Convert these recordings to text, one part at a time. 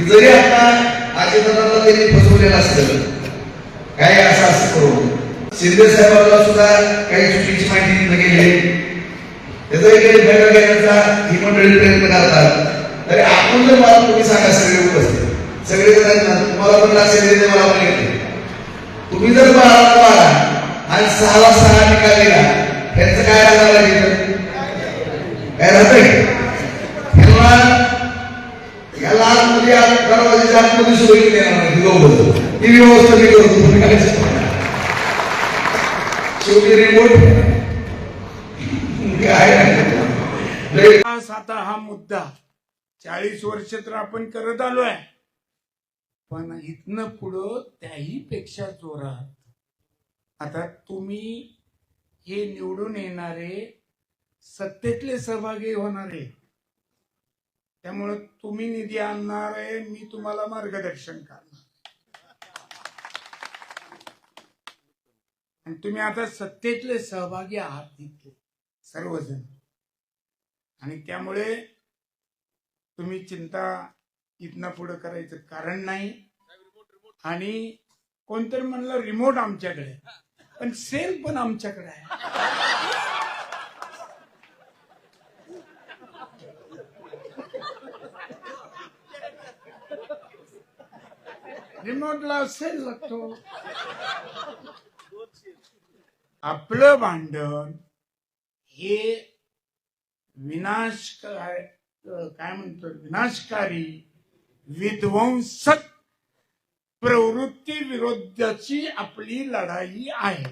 की जरी आता अजितदादाला त्यांनी फसवलेलं असलं काय असं असं करू शिंदे साहेबांना सुद्धा काही चुकीची माहिती दिली गेली त्याचा काही फायदा घेण्याचा ही मंडळी प्रयत्न करतात. तरी आपण जर मला तुम्ही सांगा सगळे उपस्थित. सगळे जणांना तुम्हाला पण लक्षात येते मला पण येते तुम्ही जर बारा बारा आणि सहाला सहा निकाल दिला त्यांचं काय राहणार आहे काय राहतंय ह्याला याला आतमध्ये आत दरवाजाच्या सोयी देणार नाही व्यवस्था मी करतो तुम्ही काय शेवटी रिमोट काय आता हा मुद्दा चाळीस वर्ष तर आपण करत आलो आहे. पण इथनं पुढं त्याही पेक्षा जोरात आता तुम्ही हे निवडून येणारे सत्तेतले सहभागी होणारे त्यामुळे तुम्ही निधी आणणार आहे मी तुम्हाला मार्गदर्शन करणार. आणि तुम्ही आता सत्तेतले सहभागी आहात तिथले सर्वजण. आणि त्यामुळे तुम्ही चिंता इथनं पुढे करायचं कारण नाही. आणि कोणतरी म्हणलं रिमोट आमच्याकडे पण सेल पण आमच्याकडे आहे. रिमोटला सेल लागतो आपलं भांडण हे विनाश काय काय म्हणतो विनाशकारी विध्वंसक प्रवृत्ती विरोधाची आपली लढाई आहे.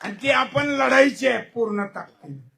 आणि ती आपण लढायची आहे पूर्ण ताकदीने.